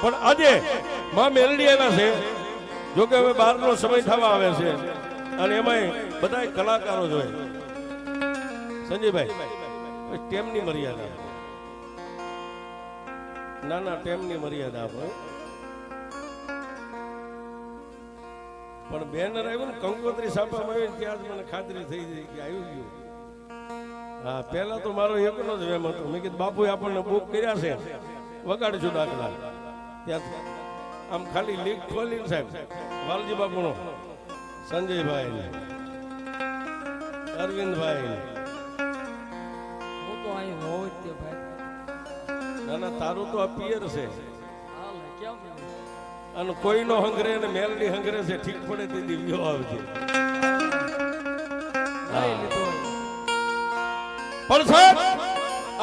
પણ આજે માં મેલડી આવ્યા છે. જો હવે બહારનો સમય થવા આવે છે. અને એમાંય બધા કલાકારો જોઈએ સંજયભાઈ ટેમની મર્યાદા ના ના ટેમની મર્યાદા આપો. પણ બેનર આવ્યું ને કંકોત્રી છાપવામાં આવ્યું ત્યાં જ મને ખાતરી થઈ ગઈ કે આવ્યું ગયું. હા, પહેલા તો મારો એકનો જ વેમ હતો. મેં કીધું, બાપુએ આપણને બુક કર્યા છે. વગાડશું દાખલા. આમ ખાલી લીક ખોલી સાહેબ વાલજી બાપુનો. સંજયભાઈ ને અરવિંદભાઈ હું તો અહીં હોવ જ ભાઈ. ના ના તારું તો આ પિયર છે. અને કોઈનો હંગરે ને મેલડી હંગરે છે ઠીક પડે તે દિવ્યો આવજે. પણ સાહેબ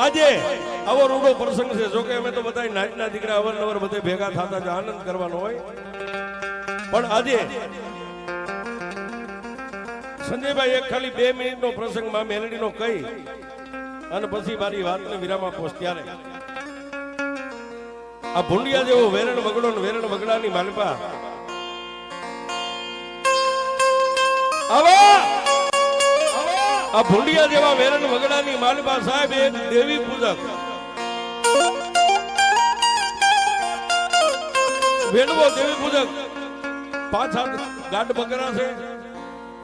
આજે આવો રૂડો પ્રસંગ છે. જોકે અમે તો બધા નાચના દીકરા અવારનવાર બધે ભેગા થતા જ આનંદ કરવાનો હોય. પણ આજે સંજયભાઈ એક ખાલી બે મિનિટનો પ્રસંગમાં મેલડીનો કહી અને પછી મારી વાતને વિરામ આપો ત્યારે આ ભૂંડિયા જેવો વેરણ વગડો ને વેરણ વગડાની માલપા. આવા! આ ભૂંડિયા જેવા વેરણ વગડાની માલપા સાહેબ, એક દેવી પૂજક. વેણવો દેવી પૂજક. પાછા ગાઢ બકરા છે.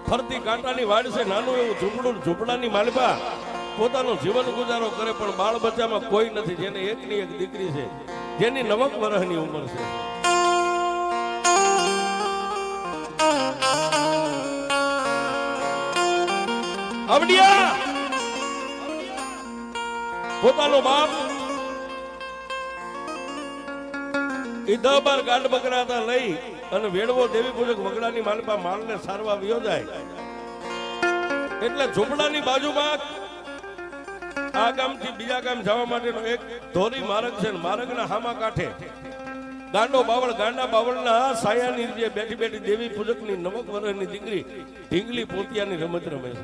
ફરતી કાંટાની વાડ છે. નાનું એવું ઝૂંપડું ઝૂંપડાની માલપા પોતાનો જીવન ગુજારો કરે પણ બાળ બચ્ચામાં કોઈ નથી. જેને એકની એક દીકરી છે, જેની નવક વર્ષની ઉંમર છે. આવડિયા પોતાનો બાપ એ બાર ગાઢ બકરા લઈ અને વેડવો દેવી પૂજક વગડાની માલપા માલને સારવા વિયો જાય. એટલે ઝૂંપડાની બાજુમાં આ ગામથી બીજા ગામ જવા માટેનો એક ધોરી માર્ગ છે માર્ગના હામા કાંઠે. ગાંડો બાવળ, ગાંડા બાવળના સાયાની જે બેઠી બેઠી દેવી પૂજકની નવક વર્ષની દીકરી ઢીંગલી પોતિયાની રમત રમે છે.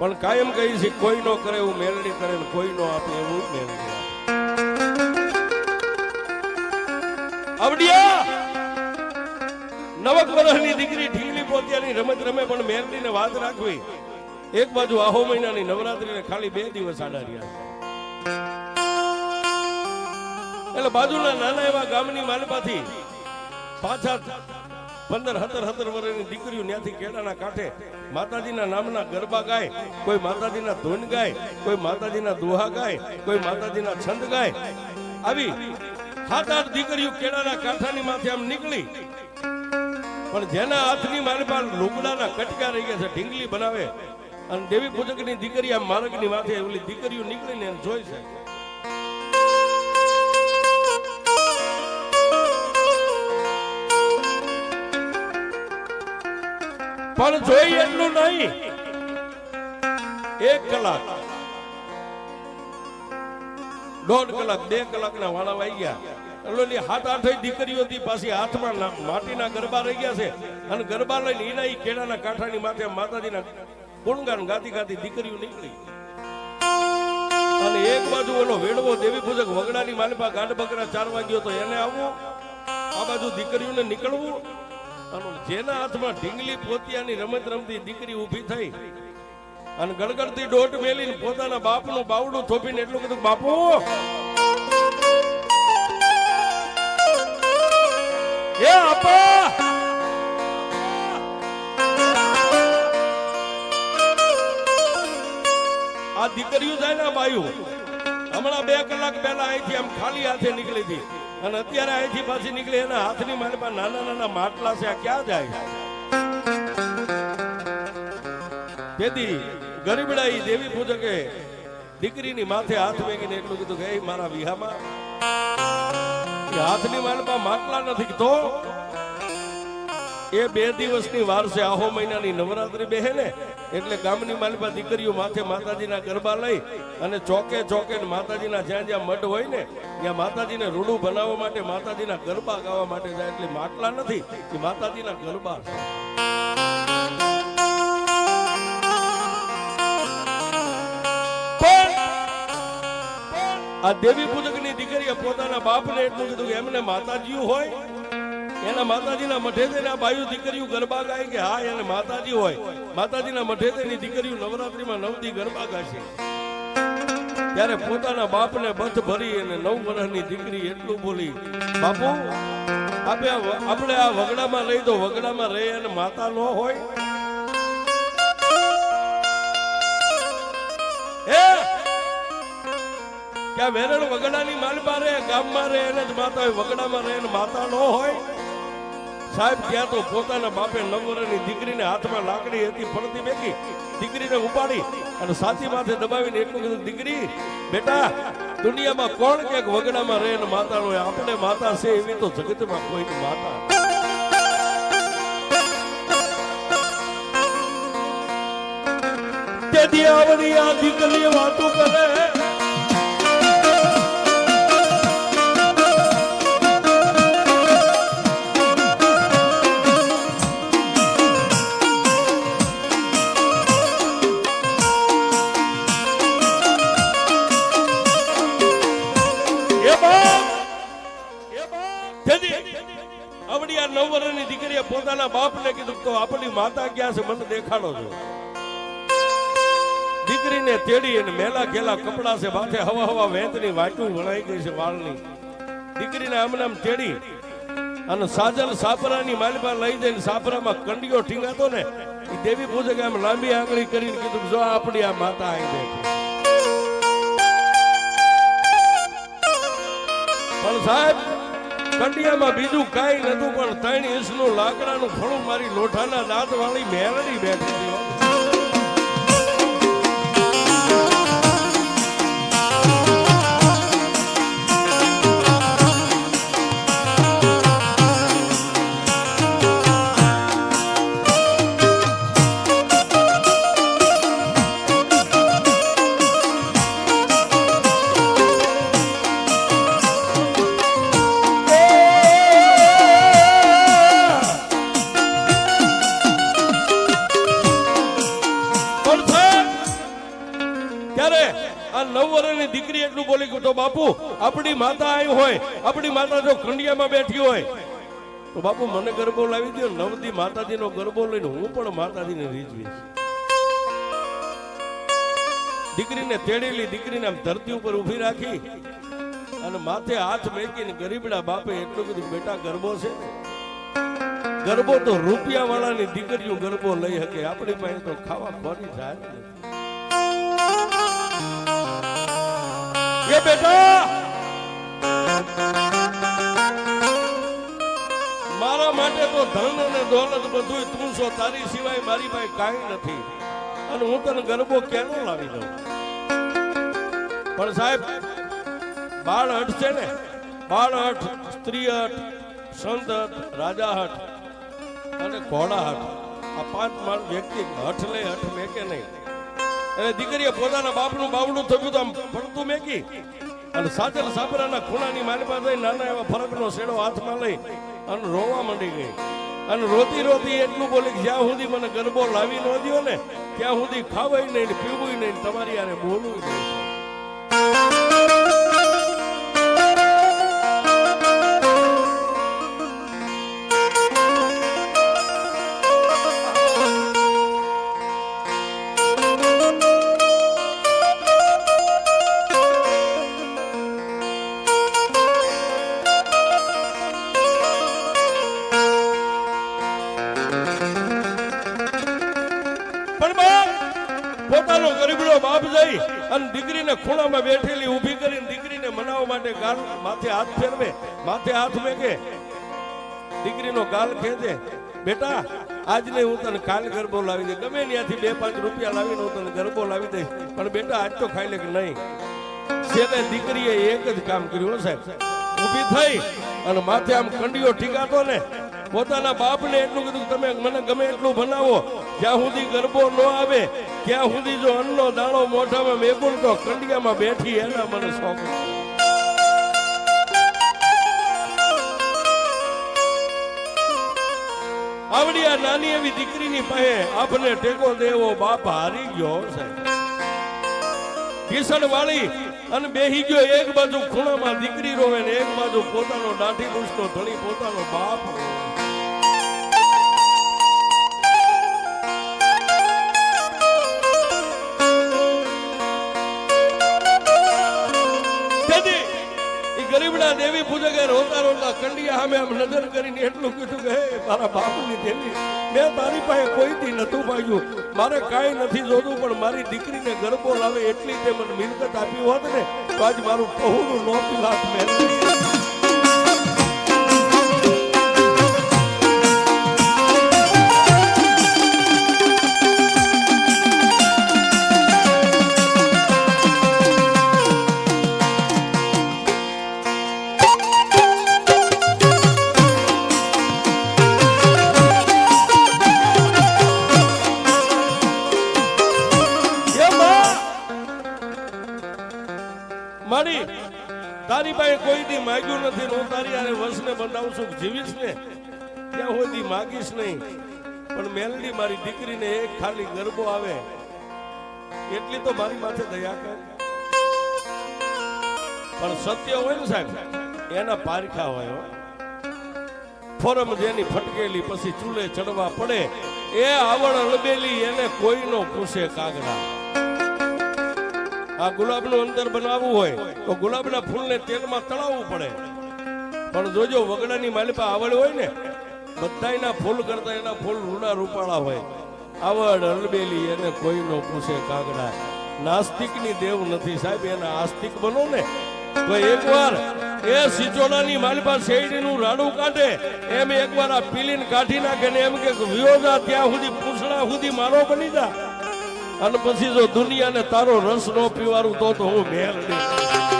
પણ કાયમ કહી છે, કોઈ નો કરે એવું મેલડી કરે કોઈ નો આપે એવું મેલડી. આવડિયા! નવક વર્ષની દીકરી ઢીંગલી પોતિયાની રમત રમે પણ મેરડીને વાત રાખવી. એક બાજુ આહો મહિનાની નવરાત્રીને ખાલી બે દિવસ આડા રહ્યા એટલે બાજુના નાના એવા ગામની માલપાથી પાછા પંદર હતર હતર વર્ષની દીકરીઓ ત્યાંથી કેળાના કાંઠે માતાજીના નામના ગરબા ગાય, કોઈ માતાજીના ધૂન ગાય, કોઈ માતાજીના દુહા ગાય, કોઈ માતાજીના છંદ ગાય. આવી આઠ દીકરીઓ કેળાના કાંઠાની માથે આમ નીકળી. પણ જેના હાથની મારી પાસે લુગડાના કટકા રહી ગયા છે, ઢીંગલી બનાવે. અને દેવી પૂજકની દીકરી આમ માર્ગની માથે ઓલી દીકરીઓ નીકળીને ને જોઈ છે પણ જોઈ એટલું નહીં. એક કલાક. દોઢ કલાક, બે કલાકના વાળા વાઈ ગયા. એટલે હાથ આઠ દીકરીઓ પાછી હાથમાં માટીના ગરબા રહી ગયા છે. અને ગરબા લઈને ઈના ઈ કેળાના કાંઠાની માથે માતાજીના ગુણગાન ગાતી ગાતી દીકરીઓ નીકળી. અને એક બાજુ ઓલો વેડવો દેવી પૂજક વગડાની માલપા ગાઢ બકરા ચાર વાગ્યો તો એને આવવું આ બાજુ દીકરીઓને નીકળવું. અને જેના હાથમાં ઢીંગલી પોતિયાની રમત રમતી દીકરી ઊભી થઈ. અને ગળગડતી ડોટ મેલીને પોતાના બાપનું બાવડું થોપીને એટલું કીધું બાપુ! એ આપા! આ દીકરીઓ જાય ને બાયું. હમણાં બે કલાક પહેલા અહીંથી આમ ખાલી હાથે નીકળી હતી. અને અત્યારે અહીંથી પાછી નીકળી એના હાથની મારી પાસે નાના નાના માટલા છે, આ ક્યાં જાય? તેથી ગરીબડા ઈ દેવી પૂજકે દીકરીની માથે હાથ વેગીને એટલું કીધું કે મારા વિહામાં હાથની માલપા માટલા નથી તો એ બે દિવસની વાર છે, આહો મહિનાની નવરાત્રી બેહે ને એટલે ગામની માલપા દીકરીઓ માથે માતાજીના ગરબા લઈ અને ચોકે ચોકે માતાજીના જ્યાં જ્યાં મઢ હોય ને, ત્યાં માતાજીને રૂડું બનાવવા માટે, માતાજીના ગરબા ગાવા માટે જાય, એટલે માટલા નથી, એ માતાજીના ગરબા છે. આ દેવી પૂજકની દીકરીએ પોતાના બાપને એટલું કીધું કે એમને માતાજી હોય, એના માતાજીના મઠે આ બાયુ દીકરીઓ ગરબા ગાય કે હા, એને માતાજી હોય. માતાજીના મઠે થઈને દીકરીઓ નવરાત્રીમાં નવદી ગરબા ગાશે. ત્યારે પોતાના બાપને બથ ભરી અને નવ વર્ષની દીકરી એટલું બોલી, બાપુ આપણે આ વગડામાં લઈ દો, વગડામાં રહે અને માતા ન હોય. ક્યાં વેરણ વગડાની માલમાં રહે, ગામમાં રહે, એને જ માતા હોય, વગડામાં રહે, એને માતા ન હોય. સાહેબ ત્યાં તો પોતાના બાપે નવરની દીકરીને હાથમાં લાકડી હતી, પડતી બેકી દીકરીને ઉપાડી અને સાચી માથે દબાવીને એટલું કીધું દીકરી, બેટા, દુનિયામાં કોણ કે વગડામાં રહે ને માતા હોય? આપણે માતા છે એવી તો જગતમાં કોઈ માતા તે આવડી આ દીકરી વાતો કરે. એ બાપ! એ બાપ! વણાઈ ગઈ છે વાળની. દીકરીને આમને આમ તેડી અને સાજલ સાપરાની માલિપા લઈ જઈને સાપરામાં કંડિયો ઠીંગાતો ને એ દેવી પૂજકે આમ લાંબી આંગળી કરીને કીધું જો આપણી આ માતા આવી બેઠી. સાહેબ? કંડિયામાં બીજું કાંઈ નતું પણ ત્રણ ઇંચનું લાકડાનું ફળું મારી લોઠાના દાંત વાળી મેરડી બેઠી બાપુ, આપણી માતા આવી હોય, આપણી માતા જો ખંડિયામાં બેઠી હોય, તો બાપુ મને ગરબો લાવી દો નવદી માતાજીનો ગરબો લઈને હું પણ માતાજીને રીઝવીશ. દીકરીને તેડેલી દીકરીને આમ ધરતી ઉપર ઊભી રાખી અને માથે હાથ મેકીને ગરીબડા બાપે એટલું બધું બેટા ગરબો છે. ગરબો તો રૂપિયા વાળાની દીકરીઓ ગરબો લઈ શકે, આપણી પાસે તો ખાવા ફરી જાય બેટા. મારા માટે તો ધન અને દોલત બધું તું છો, તારી સિવાય મારી પાસે કાંઈ નથી. અને હું તને ગરબો કેનો લાવી દઉં? પણ સાહેબ, બાળ હઠ છે ને? બાળ હઠ, સ્ત્રી હઠ, સંત હઠ, રાજા હઠ અને ઘોડા હઠ. આ પાંચ માળ વ્યક્તિ હઠ લે, હઠ મેકે નહીં. અને દીકરીએ પોતાના બાપનું બાવડું થયું તો આમ પડતું મેકી. અને સાચલ સાપરાના ખૂણાની માલિપા પાસે નાના એવા ફરકનો શેડો હાથમાં લઈ અને રોવા માંડી ગઈ. અને રોતી રોતી એટલું બોલી જ્યાં સુધી મને ગરબો લાવી ન દ્યો ને, ત્યાં સુધી ખાવાય નહીં પીવું નહીં તમારી યારે બોલવું નહીં. અને દીકરીને ખૂણામાં બેઠેલી ઊભી કરીને દીકરીને મનાવવા માટે ગાલ માથે હાથ ફેરવે, માથે હાથ મેકે. દીકરીનો ગાલ ખેંચે. બેટા, આજને હું તને કાલ ગરબો લાવી દે ગમે ત્યાંથી બે પાંચ રૂપિયા લાવીને હું તને ગરબો લાવી દઈશ. પણ બેટા, આજ તો ખાઈ લે કે નહીં. છેલ્લે દીકરીએ એક જ કામ કર્યું સાહેબ? ઊભી થઈ અને માથે આમ કંડીઓ ઠીકાતો ને, પોતાના બાપને એટલું કીધું તમે મને ગમે એટલું બનાવો જ્યાં સુધી ગરબો ન આવે ત્યાં સુધી જો અન્નનો દાણો મોઢામાં મેકું તો કંડિયામાં બેઠી એના મને શોખ આવડી આ નાની એવી દીકરીની પાસે આપને ટેકો દેવો, બાપ હારી ગયો સાહેબ કિશન વાળી અને બેહી ગયો એક બાજુ ખૂણામાં દીકરી રોવે ને એક બાજુ પોતાનો દાઢી મૂછનો ધણી પોતાનો બાપ રોવે. દેવી પૂજકે રોતા રોતા કંડિયા સામે આમ નજર કરીને એટલું કીધું કે મારા બાપુની દેવી, મેં તારી પાસે કોઈથી નતું પાડ્યું. મારે કાંઈ નથી જોતું, પણ મારી દીકરીને ગરબો લાવે એટલી તે મને મિલકત આપી હોત ને, તો આજ મારું કહું નોતું હાથ મેળવી. માગ્યું નથી હું તારી હારે વંશને બંધાવું છું, જીવીશ ને? ત્યાં સુધી માગીશ નહીં. પણ મેલડી મારી દીકરીને એક ખાલી ગરબો આવે. એટલી તો મારી માથે દયા કર. પણ સત્ય હોય ને સાહેબ, એના પારખા હોય ફોરમ જેની ફટકેલી પછી ચૂલે ચડવા પડે, એ આવડ અળબેલી એને કોઈનો પૂછે કાગડા. આ ગુલાબનું અંદર બનાવવું હોય તો ગુલાબના ફૂલને તેલમાં તળાવવું પડે. પણ જોજો, વગડાની માલિપા આવડ હોય ને, બધાયના ફૂલ કરતા એના ફૂલ રૂડા રૂપાળા હોય. આવડ અલબેલી, એને કોઈ નો પૂછે કાગડા. નાસ્તિકની દેવ નથી સાહેબ, એના આસ્તિક બનો ને. તો એકવાર એ સિચોડાની માલિપા શેરડીનું રાડું કાઢે, એમ એકવાર આ પીલીન કાઢી નાખે ને એમ કે વિયોજા ત્યાં સુધી પૂછડા સુધી મારો બની જા. અને પછી જો દુનિયાને તારો રસ ન પીવારું તો તો હું મેળ નહીં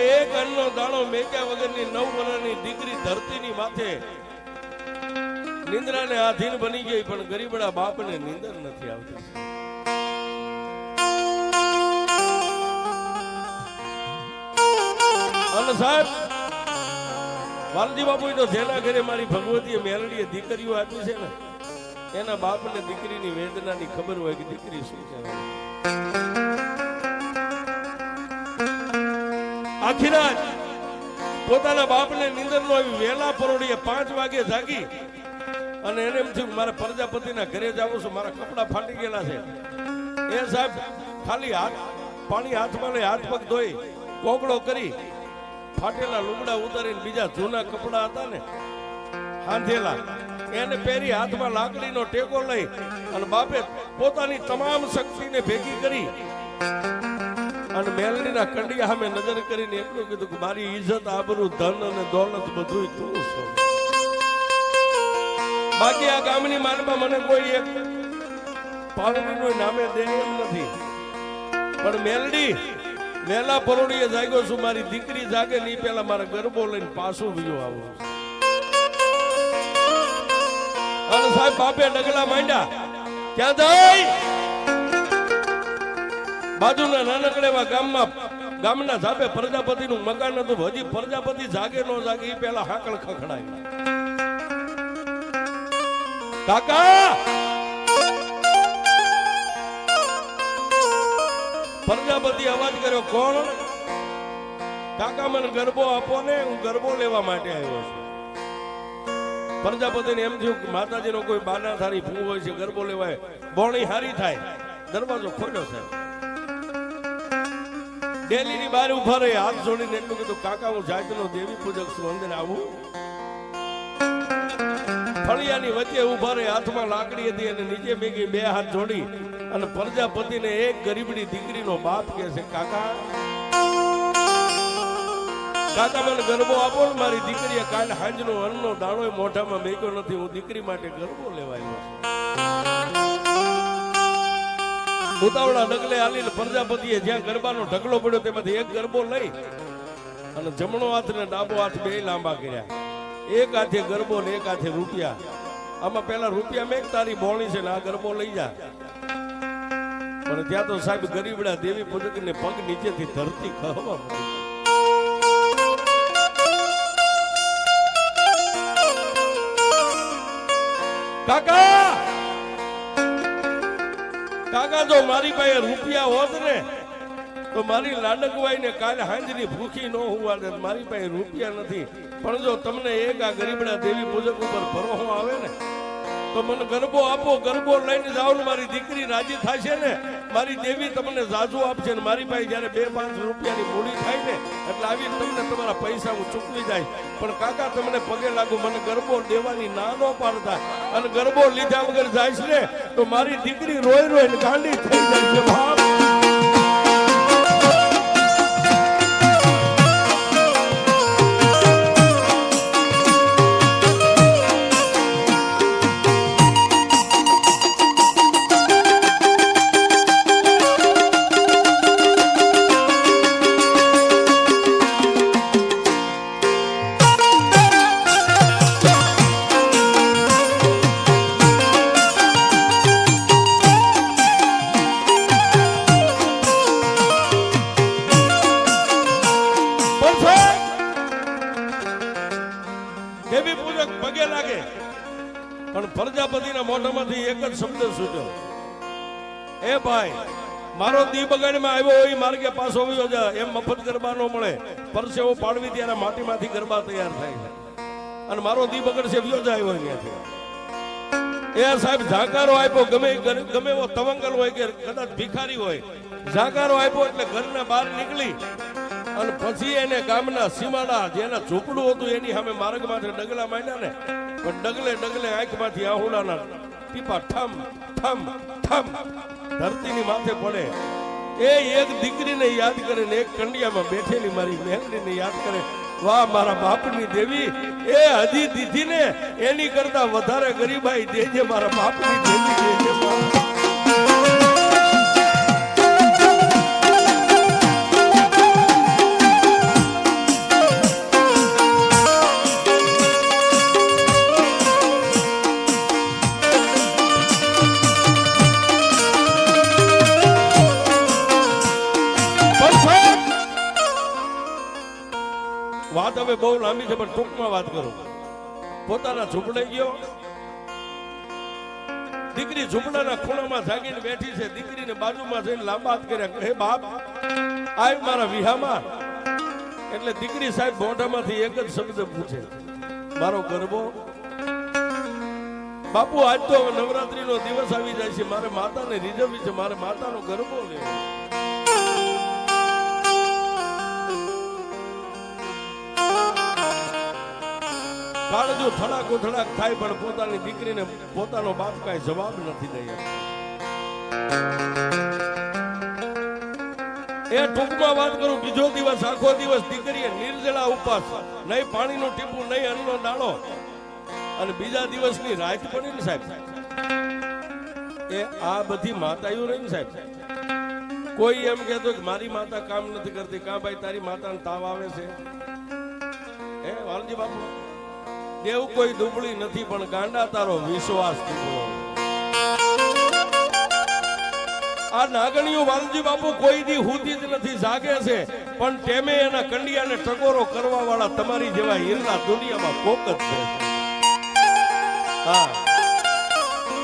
માલપા એક અન્નનો દાણો મેક્યા વગરની નવ વર્ષની દીકરી ધરતીની માથે નિંદ્રાને આધીન બની ગઈ, પણ ગરીબડા બાપને નિંદર નથી આવતી. અને સાહેબ વાલજી બાપુ તો જેના ઘરે મારી ભગવતીએ મેલડીએ દીકરીઓ આપી છે ને, એના બાપને દીકરીની વેદનાની ખબર હોય કે દીકરી શું કહેવાય? આખી રાત પોતાના બાપને નીંદર નો આવી વેલા પરોડીએ પાંચ વાગે જાગી અને એને એમ થયું મારે પ્રજાપતિના ઘરે જાવું છું, મારા કપડા ફાટી ગયેલા છે. એ સાહેબ ખાલી હાથ, પાણી હાથમાં લઈ હાથ પગ ધોઈ કોકડો કરી ફાટેલા લુગડા ઉતારીને બીજા જૂના કપડા હતા ને, હાંધેલા. એને પહેરી હાથમાં લાકડીનો ટેકો લઈ અને બાપે પોતાની તમામ શક્તિને ભેગી કરી અને મેલડીના કંડિયા સામે નજર કરીને એટલું કીધું કે મારી ઇજ્જત આબરું, ધન અને દોલત બધું તું છો. બાકી આ ગામની માનમાં મને કોઈ એક પાવડીનું નામે દે એમ નથી. પણ મેલડી, વેલા પરોડીએ જાગ્યો છું, મારી દીકરી જાગે નહીં પેલા મારા ગરબો લઈને પાછું બીજું આવું અને સાહેબ બાપે ડગલા માંડ્યા. ક્યાં જાય બાજુના નાનકડેવા ગામમાં ગામના ધાબે પ્રજાપતિનું મકાન હતું. હજી પ્રજાપતિ જાગે ન જાગે એ પેલા હાકળ ખખડાય. કાકા! પ્રજાપતિ અવાજ કર્યો, કોણ? કાકા, મને ગરબો આપો ને, હું ગરબો લેવા માટે આવ્યો છું. પ્રજાપતિને એમ થયું કે માતાજીનો કોઈ બાના થારી ફૂ હોય છે, ગરબો લેવાય. બોણી હારી થાય. દરવાજો ખોલ્યો છે ડેલીની બહાર ઊભા રહી હાથ જોડીને એટલું કીધું, કાકા, હું જાતનો દેવી પૂજક છું, અંદર આવું. ફળિયાની વચ્ચે ઊભા રહી હાથમાં લાકડી હતી અને નીચે મેગી બે હાથ જોડી અને પ્રજાપતિને એક ગરીબની દીકરીનો બાપ કે છે, કાકા કાકા, મને ગરબો આપો ને મારી દીકરીએ કાલ હાંજનો અન્નનો દાણો મોઢામાં મેક્યો નથી, હું દીકરી માટે ગરબો લેવાયો છું. ઉતાવળા ડગલે હાલીને પ્રજાપતિએ જ્યાં ગરબાનો ઢગલો પડ્યો તેમાંથી એક ગરબો લઈ અને જમણો હાથ ને ડાબો હાથ બે લાંબા કર્યા. એક હાથે ગરબો ને એક હાથે રૂપિયા. આમાં પેલા રૂપિયા મેં તારી બોણી છે ને આ ગરબો લઈ જા. પણ ત્યાં તો સાહેબ ગરીબડા દેવી પૂજક ને પગ નીચેથી ધરતી ખવા કાકા! કાકા, જો મારી પાસે રૂપિયા હોત ને, તો મારી લાડકવાઈ ને કાલે હાંજરી ભૂખી ન હોવા દે મારી પાસે રૂપિયા નથી. પણ જો તમને એક આ ગરીબડા દેવી પૂજક ઉપર ભરોસો આવે ને, તો મને ગરબો આપો, ગરબો લઈને જાઓ મારી દીકરી રાજી થશે ને. મારી દેવી તમને જાજુ આપશે ને મારી પાસે જ્યારે બે પાંચ રૂપિયાની મૂડી થાય ને, એટલે આવી તમને તમારા પૈસા હું ચૂકવી જાય. પણ કાકા, તમને પગે લાગુ, મને ગરબો દેવાની ના ન પાડતા. અને ગરબો લીધા વગર જાય છે ને, તો મારી દીકરી રોય ને ગાંડી થઈ જાય છે. બાપ મારો આવ્યો એ માર્ગે પાછો આવ્યો જા એમ મફત ગરબા નો મળે. પરસેવો પાડવી ત્યારે માટીમાંથી ગરબા તૈયાર થાય છે. અને મારો દી બગડશે વ્યો જાય હોય ત્યાંથી. એ સાહેબ ઝાકારો આપ્યો, ગમે ગમે એવો તવંગલ હોય કે કદાચ ભિખારી હોય. ઝાકારો આપ્યો એટલે ઘરના બહાર નીકળી. અને પછી એને ગામના સીમાડા જેના ઝૂંપડું હતું, એની સામે માર્ગમાંથી ડગલા માંડ્યા ને પણ ડગલે ડગલે આંખમાંથી આહુડાના ટીપા ઠમ ઠમ ઠમ ધરતીની માથે પડે. એ એક દીકરીને યાદ કરે ને એક કંડિયામાં બેઠેલી મારી મેલડીને યાદ કરે, વાહ, મારા બાપની દેવી, એ હજી દીધી ને એની કરતા વધારે ગરીબાઈ દેજે મારા બાપની દેવી દેજે લાંબી છે, પણ ટૂંકમાં વાત કરું. પોતાના ઝૂંપડે ગયો. દીકરી ઝૂંપડાના ખૂણામાં જાગીને બેઠી છે. દીકરીને બાજુમાં જઈને લાંબા હાથ કર્યા. હે બાપ આવ મારા વિહામાં. એટલે દીકરી સાહેબ મોઢામાંથી એક જ શબ્દ પૂછે. મારો ગરબો, બાપુ, આજ તો હવે નવરાત્રીનો દિવસ આવી જાય છે. મારે માતાને રીઝવવી છે. મારે માતાનો ગરબો લેવો કાળજો થડાક ઉથડાક થાય પણ પોતાની દીકરીને પોતાનો બાપ કાંઈ જવાબ નથી દઈ એ ટૂંકમાં વાત કરું, બીજો દિવસ, આખો દિવસ દીકરીએ નિર્જળા ઉપવાસ, નહીં પાણીનું ટીપું, નહીં અન્નનો દાણો. અને બીજા દિવસની રાત પડી ને સાહેબ. એ આ બધી માતાઓ રહી ને સાહેબ. કોઈ એમ કહેતો કે મારી માતા કામ નથી કરતી. કા ભાઈ, તારી માતાને તાવ આવે છે? હે, વાલજી બાપુ? દેવ કોઈ દુબળી નથી, પણ ગાંડા તારો વિશ્વાસ આ નાગણીઓ વાલજી બાપુ કોઈ દી હુતી જ નથી, જાગે છે. પણ તેમે એના કંડિયાને ટકોરો કરવા વાળા તમારી જેવા હીરના દુનિયામાં કોક જ છે. હા.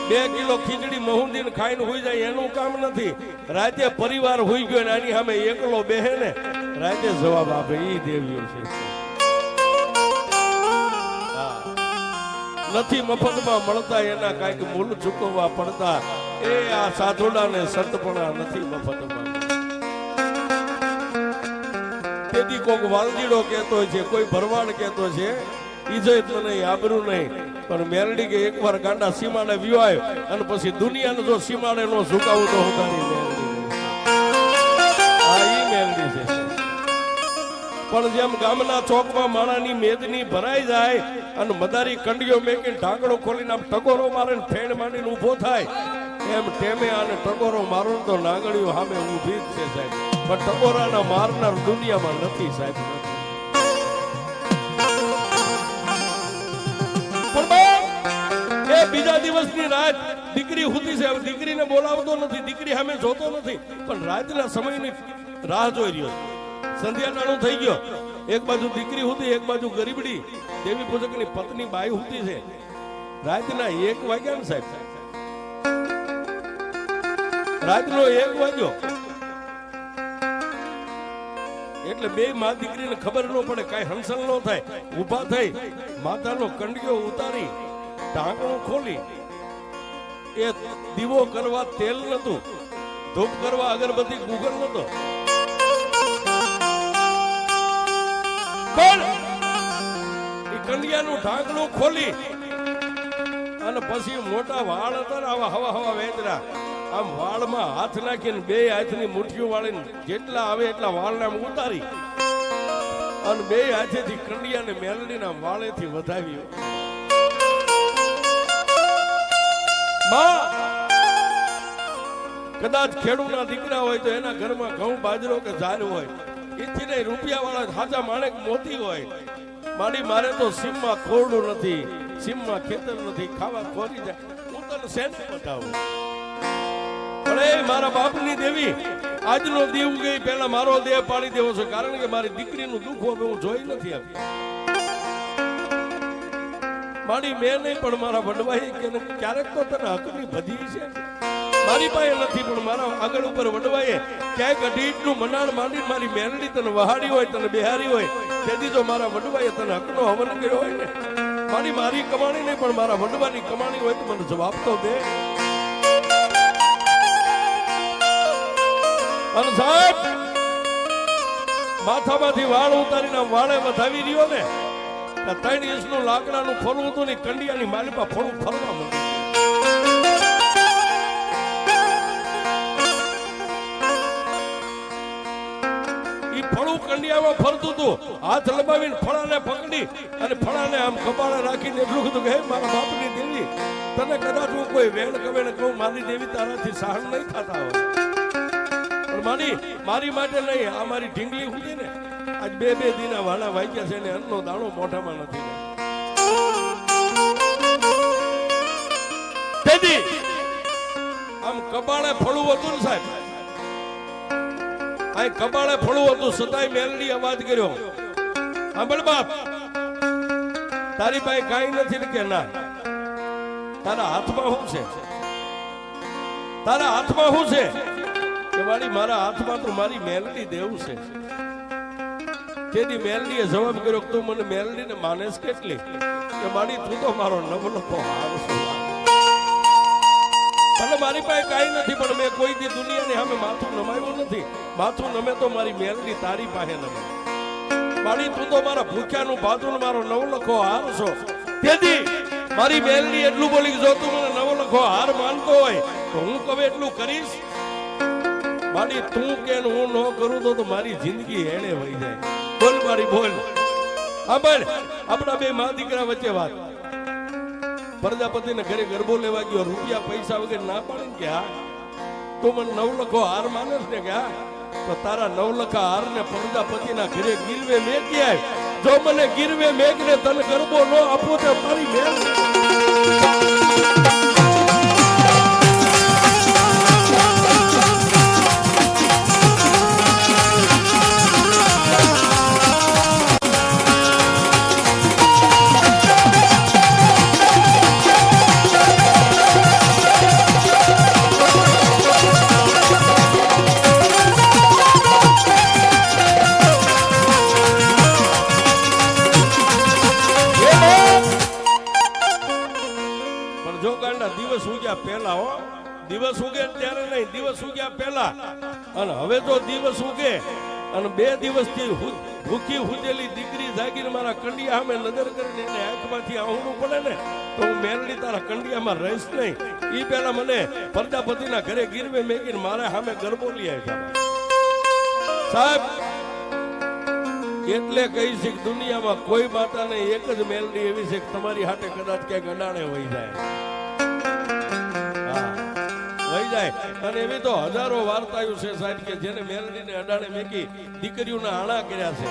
બે કિલો ખીચડી મહુંદીને ખાઈને હોઈ જાય, એનું કામ નથી. રાતે પરિવાર હોઈ ગયો ને આની સામે એકલો બેહે ને, રાતે જવાબ આપે, ઈ દેવીઓ છે. નથી મફતમાં મળતા, એના કાંઈક મૂલ ચૂકવવા પડતા. એ આ સાધુડા ને સંતપણા નથી મફતમાં. તેથી કોક વાલજીડો કહેતો છે, કોઈ ભરવાડ કહેતો છે ઇજ્જત નહીં, આબરું નહીં. પણ મેરડી કે એકવાર ગાંડા સીમાડે વિવાય અને પછી દુનિયાને જો સીમાડે નો ઝુકાવું તો ઉતારી મેરડી નહીં. આ ઈ મેરડી છે. પણ જેમ ગામના ચોકમાં માણાની મેદની ભરાઈ જાય અને મદારી કંડીઓ મેકીને ઢાંકણો ખોલીને આમ ટકોરો મારે ફેણ માંડીને ઊભો થાય, એમ ટેમે આને ટકોરો મારો તો નાગણીઓ સામે ઊભી જ છે સાહેબ. પણ ટકોરાના મારનાર દુનિયામાં નથી સાહેબ. બીજા દિવસની રાત દીકરી હુતી છે. દીકરીને બોલાવતો નથી, દીકરી સામે જોતો નથી. પણ રાતના સમયની રાહ જોઈ રહ્યો છે. સંધ્યાટાણું થઈ ગયો. એક બાજુ દીકરી હતી, એક બાજુ ગરીબડી. દેવી પૂજકની પત્ની બાઈ હતી છે. રાતના એક વાગ્યા ને સાહેબ. રાતનો એક વાગ્યો. એટલે બે મા દીકરીને ખબર ન પડે, કઈ હંસલ ન થાય, ઊભા થઈ, માતાનો કંડિયો ઉતારી, ઢાંકણું ખોલી. એ દીવો કરવા તેલ નતું, ધૂપ કરવા અગરબત્તી ગુગલ નતો. પણ એ કંડિયાનું ઢાંકણું ખોલી. અને પછી મોટા વાળ હતા ને આવા હવા હવા વેતરા આમ વાળમાં હાથ નાખીને બે હાથની મુઠ્ઠીઓ વાળીને જેટલા આવે એટલા વાળને આમ ઉતારી. અને બે હાથેથી કંડિયાને મેલડીના વાળેથી વધાવ્યો. માં! કદાચ ખેડૂના દીકરા હોય તો એના ઘરમાં ઘઉં, બાજરો કે ઝાર હોય. એથી રૂપિયા વાળા હાજા માણેક મોતી હોય. માડી મારે તો સીમમાં ખોરડું નથી, સીમમાં ખેતર નથી, ખાવા ખોરી જાય. હું તને શેને બતાવું એ મારા બાપની દેવી, આજનો દીવ ગઈ, પહેલા મારો દેહ પાડી દેવો છે, કારણ કે મારી દીકરીનું દુઃખ હવે હું જોઈ નથી આવી મારી મેં નહીં, પણ મારા વડવાઈ કે ક્યારેક તો તને હકની ભજી છે. મારી પાસે નથી, પણ મારા આગળ ઉપર વડવાએ ક્યાંક અઢીટનું મનાણ માંડી, મારી મેરડી તને વહાડી હોય, તને બિહારી હોય, તેથી જો મારા વડવાએ તને હકનો હવન કર્યો હોય ને, મારી મારી કમાણી નહીં, પણ મારા વડવાની કમાણી હોય તો મને જવાબ તો દે. અને સાહેબ, માથામાંથી વાળ ઉતારીને વાળે વધાવી રહ્યો ને ત્રણ ઇંચનું લાકડાનું ફરવું હતું ને કંડિયાની માલિપા ફરવું ફરવા માંડ્યું ઈ કંડિયામાં ફરતું હતું. હાથ લંબાવીને ફળાને પકડી અને ફળાને આમ કપાળે રાખીને એટલું કીધું કે મારા બાપની દેવી, તને કદાચ હું કોઈ વેણ કવેણ કહું, મારી દેવી તારાથી સહન નહીં થતા હોય. માની, મારી માટે નહીં, આ મારી ઢીંગલી સુધી ને. આજ બે બે દિના વાળા વાગ્યા છે ને અન્નનો દાણો મોઢામાં નથી આમ કપાળે ફળું હતું ને સાહેબ. આ કબાળે ફળું હતું સદાય મેલડી અવાજ કર્યો. સાંભળ બાપ, તારી પાસે કાંઈ નથી કે ના? તારા હાથમાં શું છે? તારા હાથમાં શું છે? કે વાળી મારા હાથમાં તો મારી મેલડી દેવું છે. તેથી મેલડીએ જવાબ કર્યો તું મને મેલડીને માનેસ કેટલી? કે મારી તું તો મારો નવલખો હાર છો. ભલે મારી પાસે કાંઈ નથી, પણ મેં કોઈ દી દુનિયાની સામે માથું નમાયું નથી. માથું નમે તો મારી મેલડી તારી પાસે નમે. મારી, તું તો મારા ભૂખ્યાનું ભાતું મારો નવલખો હાર છો. તેથી મારી મેલડી એટલું બોલી જો તું મને નવલખો હાર માનતો હોય, તો હું કવે એટલું કરીશ? મારી, તું કે હું ન કરું તો મારી જિંદગી એણે વહી જાય. બોલ મારી, બોલ. હા, બોલ. આપણા બે મા દીકરા વચ્ચે વાત. પ્રજાપતિને ઘરે ગરબો લેવા ગયો, રૂપિયા, પૈસા વગર ના પાડે ને કે હા? તું મને નવલખો હાર માને ને કે તો તારા નવલખા હાર ને પ્રજાપતિના ઘરે ગીરવે મેકી આય જો મને ગીરવે મેઘ ને તને ગરબો ન આપો તો મારી મેલ પહેલા. અને હવે તો દિવસ ઉગે. અને બે દિવસથી ભૂખી હુજેલી દીકરી જાગીને મારા કંડિયા સામે નજર કરીને એને આંખમાંથી આવડું પડે ને, તો હું મેરડી તારા કંડિયામાં રહીશ નહીં. એ પહેલા મને પ્રજાપતિના ઘરે ગીરવે મેગીને મારા સામે ગરબો લઈ આવ્યા. સાહેબ, એટલે કહી છે કે દુનિયામાં કોઈ માતાને એક જ મેલડી એવી છે કે તમારી હાટે કદાચ ક્યાંક અડાણે વહી જાય. વહી જાય. અને એવી તો હજારો વાર્તાઓ છે સાહેબ કે જેને મેલડીને અડાણે મેકી દીકરીઓના આણા કર્યા છે.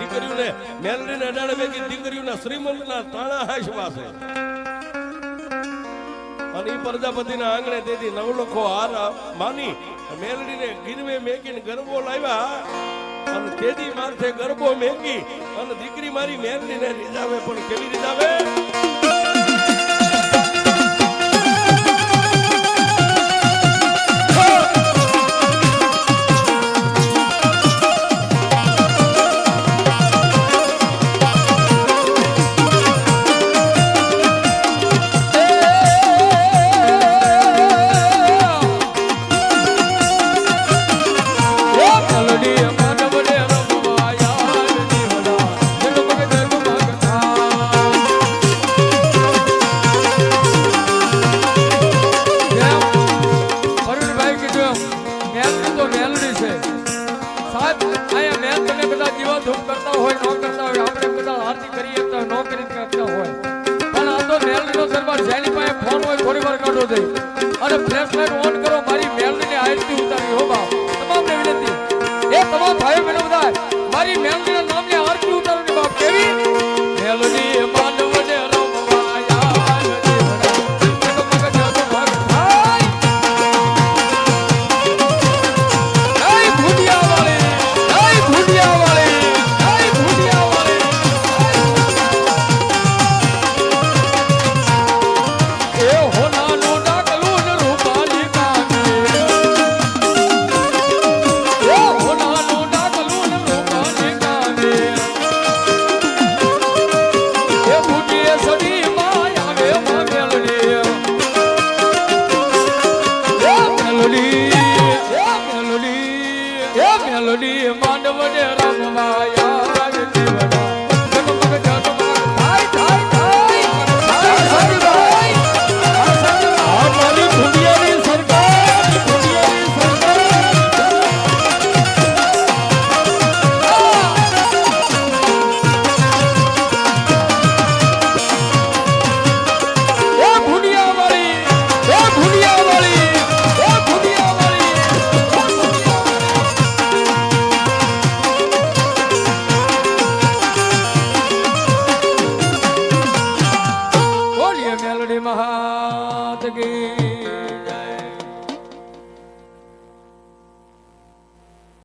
દીકરીઓને મેલડીને અડાણે મેકી દીકરીઓના શ્રીમંતના તાણા હાંસવા છે. અને એ પ્રજાપતિના આંગણે તેથી નવલખો હાર માની મેલડીને ગીરવે મેકીને ગરબો લાવ્યા. અને તેદી માથે ગરબો મેકી અને દીકરી મારી મેલડીને રીઝાવે પણ કેવી રીઝાવે? મહેનત તો મેલડી છે. સાહેબ, અહીંયા મહેનત તમે બધા જીવાધૂપ કરતા હોય, ન કરતા હોય, આપણે બધા આરતી કરી શકતા હોય નોકરી કરતા હોય. પણ આ તો મેલડીનો દરબાર, જેની પાસે ફોન હોય થોડી વાર કાઢો દઈ અને ફ્લેશ લાઇટ ઓન કરો, મારી મેલડીની આરતી ઉતારી, હો બા તમામને વિનંતી. એ તમામ ભાઈઓ બહેનો બધા, મારી મેલડીના નામની આરતી ઉતારો બાપ. કેવી? મેલડી માનવ